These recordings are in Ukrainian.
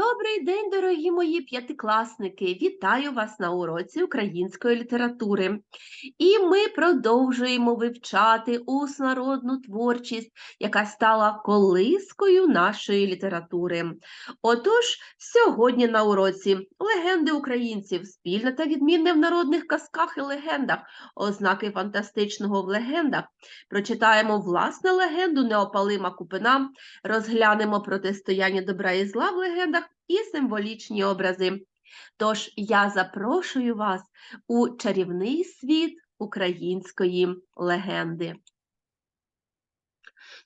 Добрий день, дорогі мої п'ятикласники! Вітаю вас на уроці української літератури. І ми продовжуємо вивчати уснародну творчість, яка стала колискою нашої літератури. Отож, сьогодні на уроці легенди українців, спільне та відмінне в народних казках і легендах, ознаки фантастичного в легендах. Прочитаємо власне легенду Неопалима Купина, розглянемо протистояння добра і зла в легендах і символічні образи. Тож я запрошую вас у чарівний світ української легенди.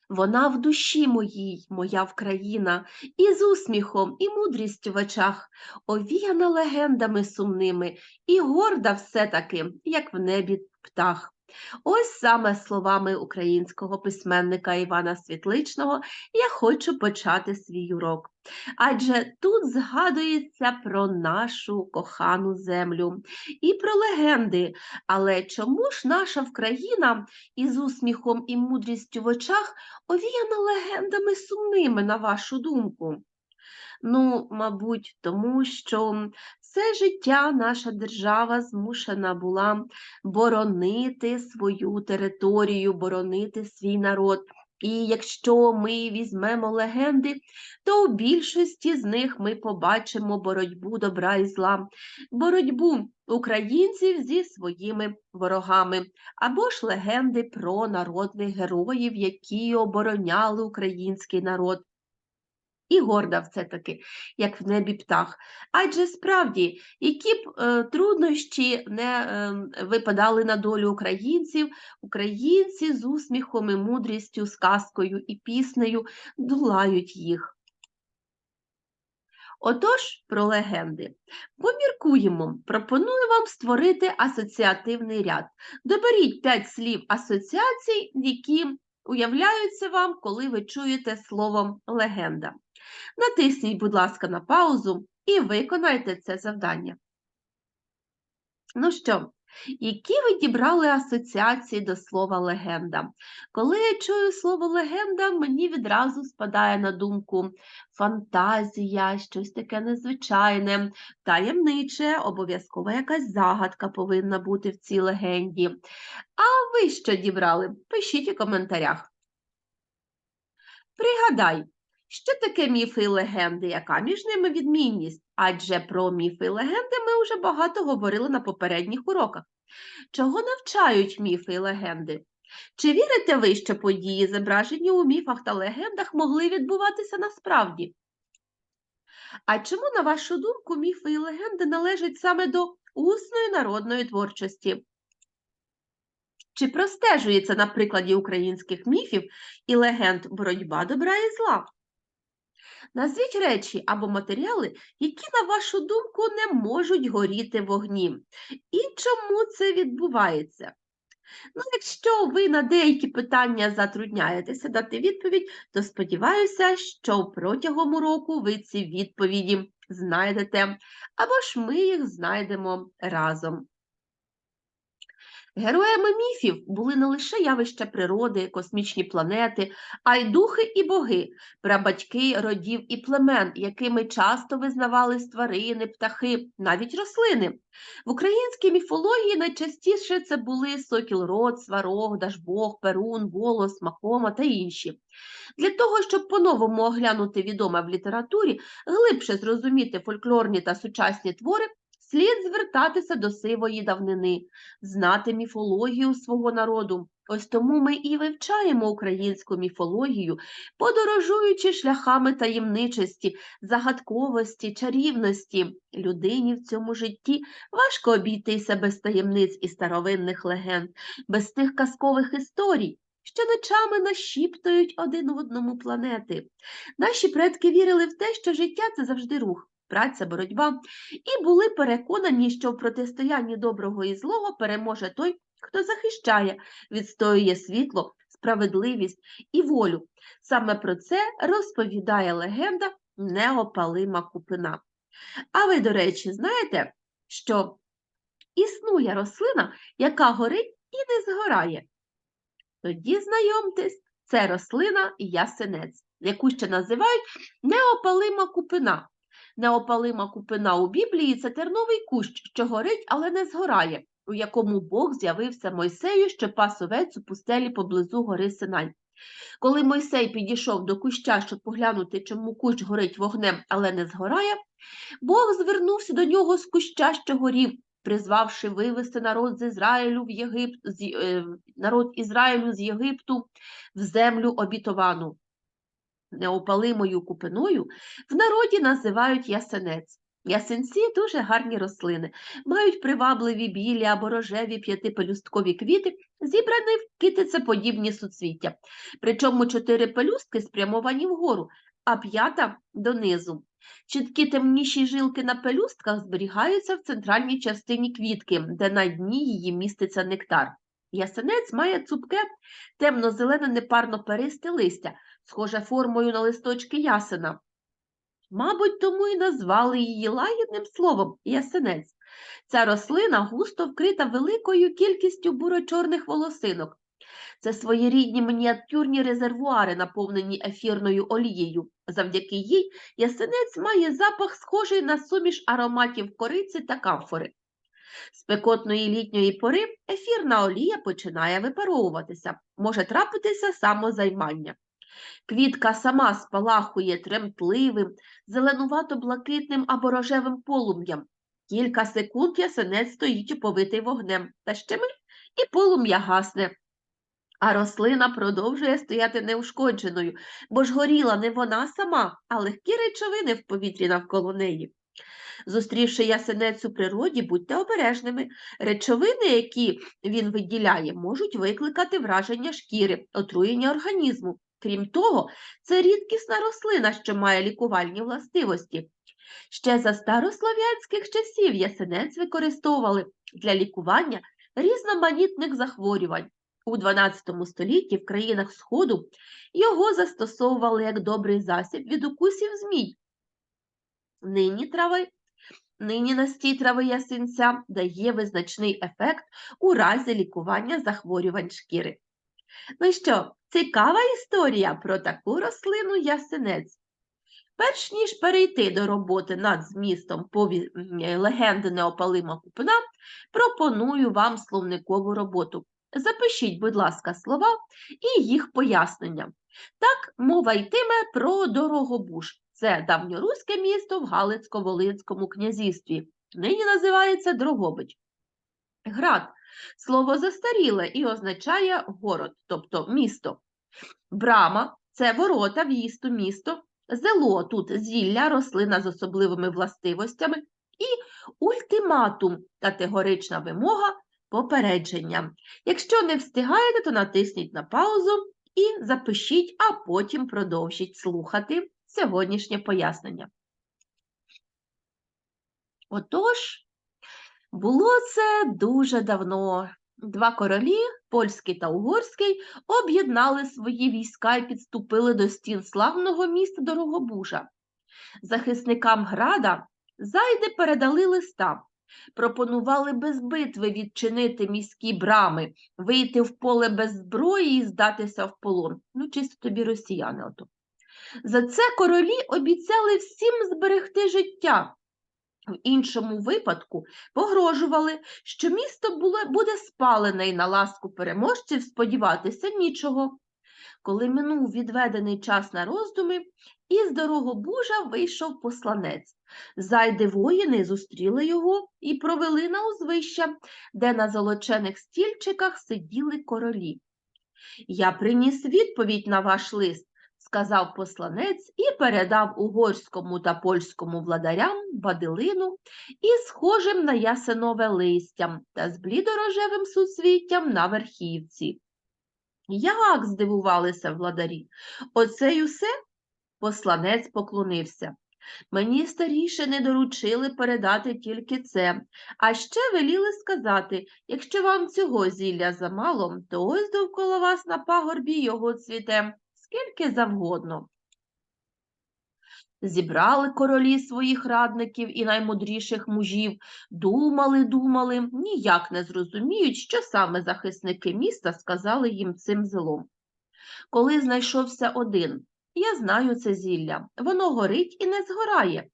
Вона в душі моїй, моя Вкраїна, і з усміхом, і мудрістю в очах, овіяна легендами сумними, і горда все-таки, як в небі птах. Ось саме словами українського письменника Івана Світличного я хочу почати свій урок. Адже тут згадується про нашу кохану землю і про легенди. Але чому ж наша Вкраїна із усміхом і мудрістю в очах овіяна легендами сумними, на вашу думку? Ну, мабуть, тому що все життя наша держава змушена була боронити свою територію, боронити свій народ. І якщо ми візьмемо легенди, то у більшості з них ми побачимо боротьбу добра і зла, боротьбу українців зі своїми ворогами, або ж легенди про народних героїв, які обороняли український народ і горда все-таки, як в небі птах. Адже справді, які б е, труднощі не е, випадали на долю українців, українці з усміхом і мудрістю, сказкою і піснею долають їх. Отож, про легенди. Поміркуємо, пропоную вам створити асоціативний ряд. Доберіть 5 слів асоціацій, які уявляються вам, коли ви чуєте слово легенда. Натисніть, будь ласка, на паузу і виконайте це завдання. Ну що, які ви дібрали асоціації до слова легенда? Коли я чую слово легенда, мені відразу спадає на думку фантазія, щось таке незвичайне, таємниче, обов'язково якась загадка повинна бути в цій легенді. А ви що дібрали? Пишіть у коментарях. Пригадай, що таке міфи і легенди? Яка між ними відмінність? Адже про міфи і легенди ми вже багато говорили на попередніх уроках. Чого навчають міфи і легенди? Чи вірите ви, що події, зображені у міфах та легендах, могли відбуватися насправді? А чому, на вашу думку, міфи і легенди належать саме до усної народної творчості? Чи простежується на прикладі українських міфів і легенд боротьба добра і зла? Назвіть речі або матеріали, які, на вашу думку, не можуть горіти в огні. І чому це відбувається? Ну, Якщо ви на деякі питання затрудняєтеся дати відповідь, то сподіваюся, що протягом уроку ви ці відповіді знайдете, або ж ми їх знайдемо разом. Героями міфів були не лише явища природи, космічні планети, а й духи і боги, прабатьки родів і племен, якими часто визнавались тварини, птахи, навіть рослини. В українській міфології найчастіше це були Сокіл-Род, Сварог, Дажбог, Перун, Волос, Махома та інші. Для того, щоб по-новому оглянути відоме в літературі, глибше зрозуміти фольклорні та сучасні твори, слід звертатися до сивої давнини, знати міфологію свого народу. Ось тому ми і вивчаємо українську міфологію, подорожуючи шляхами таємничості, загадковості, чарівності. Людині в цьому житті важко обійтися без таємниць і старовинних легенд, без тих казкових історій. Що ночами нашіптують один в одному планети. Наші предки вірили в те, що життя це завжди рух, праця, боротьба, і були переконані, що в протистоянні доброго і злого переможе той, хто захищає, відстоює світло, справедливість і волю. Саме про це розповідає легенда Неопалима Купина. А ви, до речі, знаєте, що існує рослина, яка горить і не згорає? Тоді знайомтесь, це рослина ясенець, яку ще називають неопалима купина. Неопалима купина у Біблії це терновий кущ, що горить, але не згорає, у якому Бог з'явився Мойсею, що пас овець у пустелі поблизу гори Синай. Коли Мойсей підійшов до куща, щоб поглянути, чому кущ горить вогнем, але не згорає, Бог звернувся до нього з куща, що горів, призвавши вивести народ з Ізраїлю в Єгипт, з, е, народ Ізраїлю з Єгипту в землю обітовану. Неопалимою купиною в народі називають ясенець. Ясенці дуже гарні рослини, мають привабливі білі або рожеві п'ятипелюсткові квіти, зібрані в китицеподібні суцвіття. Причому чотири пелюстки спрямовані вгору, а п'ята донизу. Чіткі темніші жилки на пелюстках зберігаються в центральній частині квітки, де на дні її міститься нектар. Ясенець має цупке, темно-зелене непарно перисте листя, схоже формою на листочки ясена. Мабуть, тому і назвали її лагідним словом ясенець. Ця рослина густо вкрита великою кількістю буро-чорних волосинок. Це своєрідні мініатюрні резервуари, наповнені ефірною олією. Завдяки їй ясенець має запах, схожий на суміш ароматів кориці та камфори. З пекотної літньої пори ефірна олія починає випаровуватися, може трапитися самозаймання. Квітка сама спалахує тремтливим, зеленувато-блакитним або рожевим полум'ям. Кілька секунд ясенець стоїть оповитий вогнем, та ще мить і полум'я гасне. А рослина продовжує стояти неушкодженою, бо ж горіла не вона сама, а легкі речовини в повітрі навколо неї. Зустрівши ясенець у природі, будьте обережними. Речовини, які він виділяє, можуть викликати враження шкіри, отруєння організму. Крім того, це рідкісна рослина, що має лікувальні властивості. Ще за старослов'янських часів ясенець використовували для лікування різноманітних захворювань. У XII столітті в країнах Сходу його застосовували як добрий засіб від укусів змій. Нині трави Нині настій трави ясенця дає визначний ефект у разі лікування захворювань шкіри. Ну що, цікава історія про таку рослину ясенець. Перш ніж перейти до роботи над змістом пові... легенди неопалима купина, пропоную вам словникову роботу. Запишіть, будь ласка, слова і їх пояснення. Так, мова йтиме про Дорогобуж. Це давньоруське місто в Галицько-Волинському князівстві. Нині називається Дрогобич. Град слово застаріле і означає город, тобто місто. Брама це ворота в'їзд у місто. Зело тут зілля, рослина з особливими властивостями. І ультиматум категорична вимога попередження. Якщо не встигаєте, то натисніть на паузу і запишіть, а потім продовжіть слухати сьогоднішнє пояснення. Отож, було це дуже давно. Два королі, польський та угорський, об'єднали свої війська і підступили до стін славного міста Дорогобужа. Захисникам града зайди передали листа, пропонували без битви відчинити міські брами, вийти в поле без зброї і здатися в полон. Ну, чисто тобі росіяни ото. За це королі обіцяли всім зберегти життя. В іншому випадку погрожували, що місто було, буде спалене і на ласку переможців сподіватися нічого. Коли минув відведений час на роздуми, із Дорогобужа вийшов посланець. Зайди воїни зустріли його і провели на узвища, де на золочених стільчиках сиділи королі. Я приніс відповідь на ваш лист, сказав посланець і передав угорському та польському владарям бадилину із схожим на ясенове листям та з блідорожевим суцвіттям на верхівці. Як здивувалися владарі, оце й усе? Посланець поклонився. Мені старіше не доручили передати тільки це, а ще веліли сказати, якщо вам цього зілля замало, то ось довкола вас на пагорбі його цвіте скільки завгодно. Зібрали королі своїх радників і наймудріших мужів, думали, думали, ніяк не зрозуміють, що саме захисники міста сказали їм цим зелом. Коли знайшовся один, я знаю це зілля, воно горить і не згорає.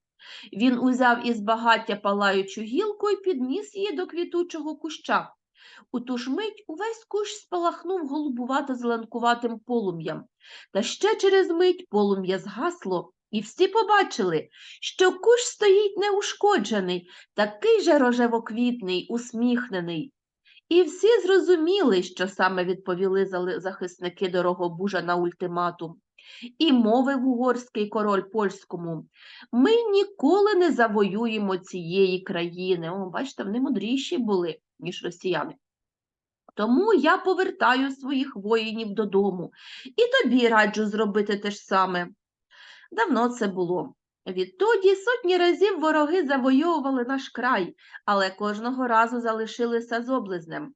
Він узяв із багаття палаючу гілку і підніс її до квітучого куща. У ту ж мить увесь кущ спалахнув голубувато зеленкуватим полум'ям. Та ще через мить полум'я згасло, і всі побачили, що кущ стоїть неушкоджений, такий же рожевоквітний, усміхнений. І всі зрозуміли, що саме відповіли захисники Дорогобужа на ультиматум. І мовив угорський король польському, ми ніколи не завоюємо цієї країни. О, бачите, вони мудріші були, ніж росіяни. Тому я повертаю своїх воїнів додому і тобі раджу зробити те ж саме. Давно це було. Відтоді сотні разів вороги завойовували наш край, але кожного разу залишилися з облизнем.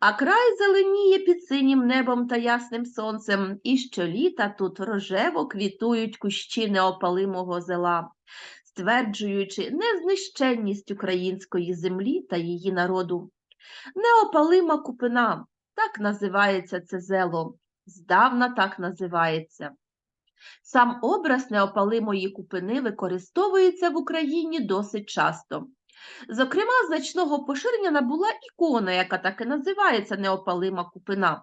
А край зеленіє під синім небом та ясним сонцем, і щоліта тут рожево квітують кущі неопалимого зела, стверджуючи незнищенність української землі та її народу. Неопалима купина, так називається це зело, здавна так називається. Сам образ неопалимої купини використовується в Україні досить часто. Зокрема, значного поширення набула ікона, яка так і називається неопалима купина.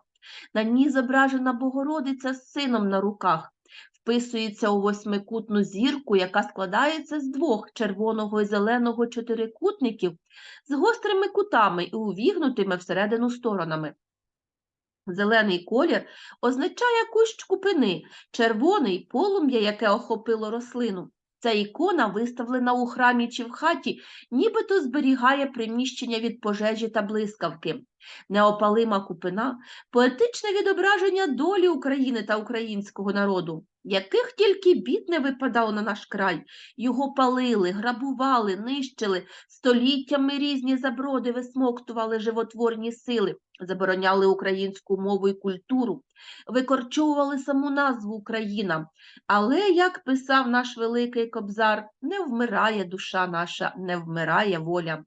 На ній зображена Богородиця з сином на руках, вписується у восьмикутну зірку, яка складається з двох червоного і зеленого чотирикутників з гострими кутами і увігнутими всередину сторонами. Зелений колір означає кущ купини, червоний полум'я, яке охопило рослину. Ця ікона, виставлена у храмі чи в хаті, нібито зберігає приміщення від пожежі та блискавки. Неопалима купина поетичне відображення долі України та українського народу, яких тільки бід не випадало на наш край. Його палили, грабували, нищили, століттями різні заброди висмоктували животворні сили, забороняли українську мову і культуру, викорчовували саму назву Україна. Але, як писав наш великий кобзар, не вмирає душа наша, не вмирає воля.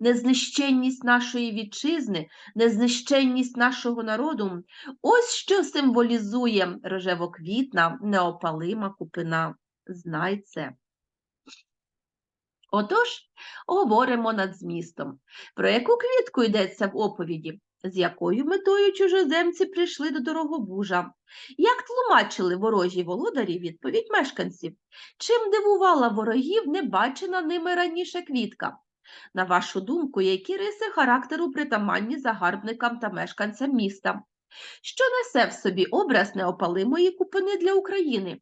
Незнищенність нашої вітчизни, незнищенність нашого народу ось що символізує рожевоквітна, неопалима купина. Знай це. Отож, говоримо над змістом. Про яку квітку йдеться в оповіді? З якою метою чужоземці прийшли до Дорогобужа? Як тлумачили ворожі володарі відповідь мешканців? Чим дивувала ворогів небачена ними раніше квітка? На вашу думку, які риси характеру притаманні загарбникам та мешканцям міста? Що несе в собі образ неопалимої купини для України?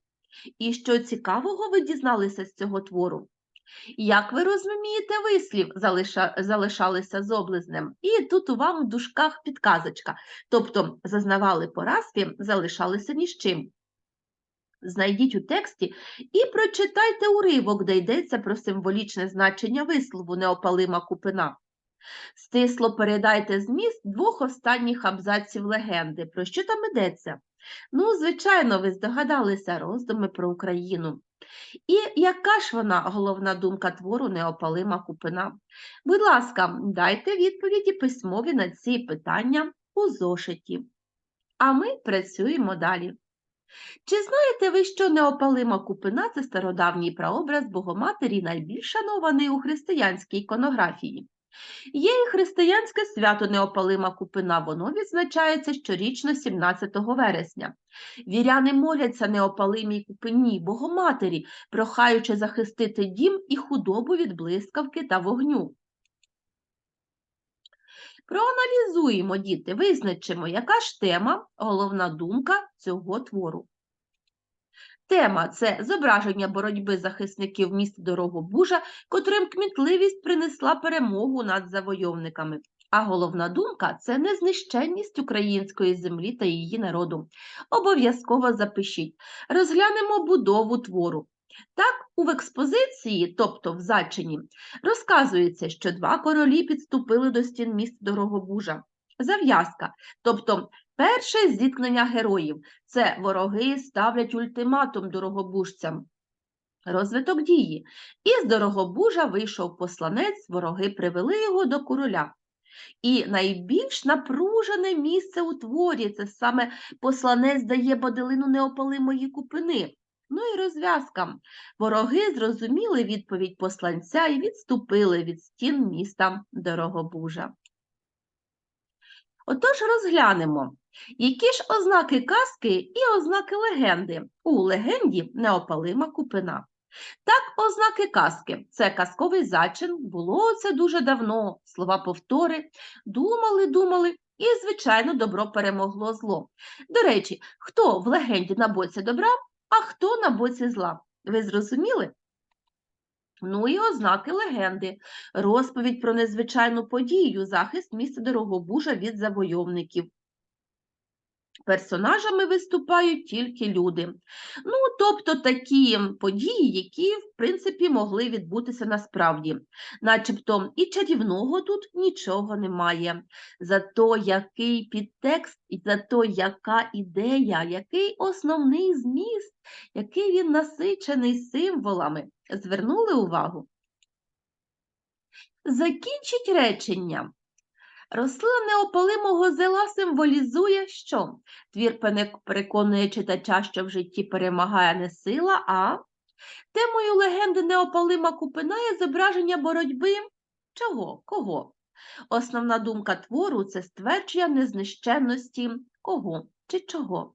І що цікавого ви дізналися з цього твору? Як ви розумієте вислів залиша, залишалися з облизнем? І тут у вам в дужках підказочка, тобто зазнавали поразки, залишалися ні з чим. Знайдіть у тексті і прочитайте уривок, де йдеться про символічне значення вислову неопалима купина. Стисло передайте зміст двох останніх абзаців легенди. Про що там йдеться? Ну, звичайно, ви здогадалися роздуми про Україну. І яка ж вона головна думка твору неопалима купина? Будь ласка, дайте відповіді письмові на ці питання у зошиті. А ми працюємо далі. Чи знаєте ви, що неопалима купина це стародавній прообраз Богоматері, найбільш шанований у християнській іконографії? Є і християнське свято Неопалима Купина, воно відзначається щорічно 17 вересня. Віряни моляться Неопалимій Купині, Богоматері, прохаючи захистити дім і худобу від блискавки та вогню. Проаналізуємо, діти, визначимо, яка ж тема, головна думка цього твору. Тема це зображення боротьби захисників міста Дорогобужа, котрим кмітливість принесла перемогу над завойовниками. А головна думка це незнищенність української землі та її народу. Обов'язково запишіть. Розглянемо будову твору. Так, у експозиції, тобто в зачині, розказується, що два королі підступили до стін міста Дорогобужа. Зав'язка, тобто перше зіткнення героїв. Це вороги ставлять ультиматум дорогобужцям. Розвиток дії. Із Дорогобужа вийшов посланець, вороги привели його до короля. І найбільш напружене місце у творі це саме посланець дає Боделину неопалимої купини. Ну і розв'язка. Вороги зрозуміли відповідь посланця і відступили від стін міста Дорогобужа. Отож розглянемо, які ж ознаки казки і ознаки легенди. У легенді неопалима купина. Так, ознаки казки це казковий зачин, було це дуже давно, слова повтори, думали, думали, і, звичайно, добро перемогло зло. До речі, хто в легенді на боці добра, а хто на боці зла? Ви зрозуміли? Ну і ознаки легенди, розповідь про незвичайну подію, захист міста Дорогобужа від завойовників. Персонажами виступають тільки люди. Ну, тобто такі події, які, в принципі, могли відбутися насправді. Начебто і чарівного тут нічого немає. Зато який підтекст, і зато яка ідея, який основний зміст, який він насичений символами. Звернули увагу? Закінчіть речення. Рослина неопалимого зела символізує що? Твір переконує читача, що в житті перемагає не сила, а темою легенди неопалима купина є зображення боротьби чого? Кого? Основна думка твору це ствердження незнищенності кого чи чого.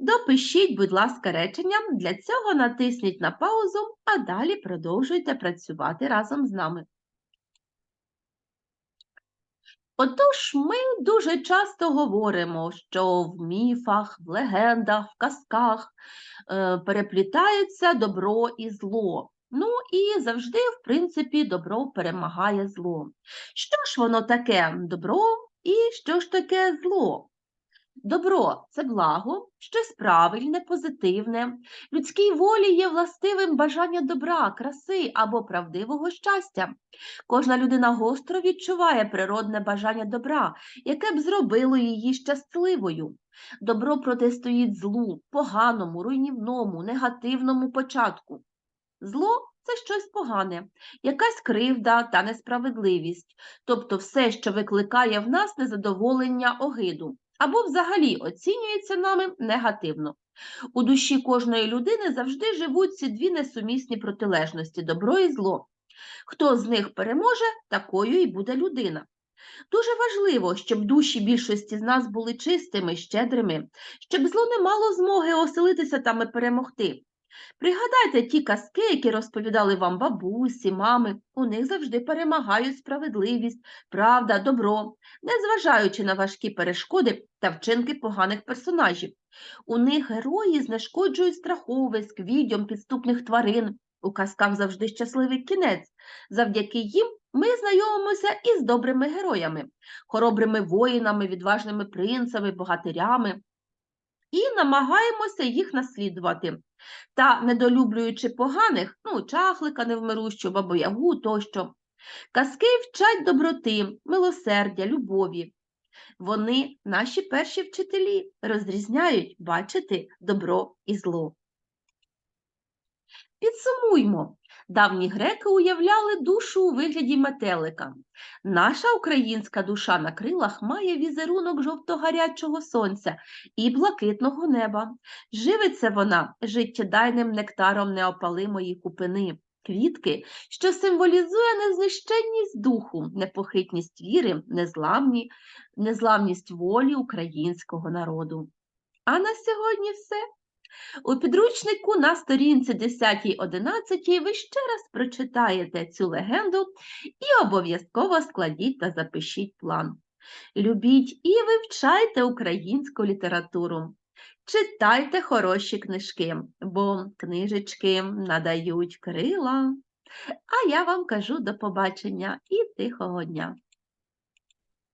Допишіть, будь ласка, речення, для цього натисніть на паузу, а далі продовжуйте працювати разом з нами. Отож, ми дуже часто говоримо, що в міфах, в легендах, в казках е, переплітаються добро і зло. Ну і завжди, в принципі, добро перемагає зло. Що ж воно таке добро і що ж таке зло? Добро це благо, щось правильне, позитивне. Людській волі є властивим бажання добра, краси або правдивого щастя. Кожна людина гостро відчуває природне бажання добра, яке б зробило її щасливою. Добро протистоїть злу, поганому, руйнівному, негативному початку. Зло це щось погане, якась кривда та несправедливість, тобто все, що викликає в нас незадоволення огиду або взагалі оцінюється нами негативно. У душі кожної людини завжди живуть ці дві несумісні протилежності добро і зло. Хто з них переможе, такою і буде людина. Дуже важливо, щоб душі більшості з нас були чистими, щедрими, щоб зло не мало змоги оселитися там і перемогти. Пригадайте ті казки, які розповідали вам бабусі, мами, у них завжди перемагають справедливість, правда, добро, незважаючи на важкі перешкоди та вчинки поганих персонажів. У них герої знешкоджують страховиськ, відьом, підступних тварин. У казках завжди щасливий кінець. Завдяки їм ми знайомимося із добрими героями, хоробрими воїнами, відважними принцами, богатирями і намагаємося їх наслідувати. Та, недолюблюючи поганих, ну, чахлика невмирущу, бабоягу тощо. Казки вчать доброти, милосердя, любові. Вони, наші перші вчителі, розрізняють бачити добро і зло. Підсумуймо. Давні греки уявляли душу у вигляді метелика. Наша українська душа на крилах має візерунок жовто-гарячого сонця і блакитного неба. Живиться вона життєдайним нектаром неопалимої купини, квітки, що символізує незнищенність духу, непохитність віри, незламні, незламність волі українського народу. А на сьогодні все. У підручнику на сторінці 10-11 ви ще раз прочитаєте цю легенду і обов'язково складіть та запишіть план. Любіть і вивчайте українську літературу. Читайте хороші книжки, бо книжечки надають крила. А я вам кажу до побачення і тихого дня!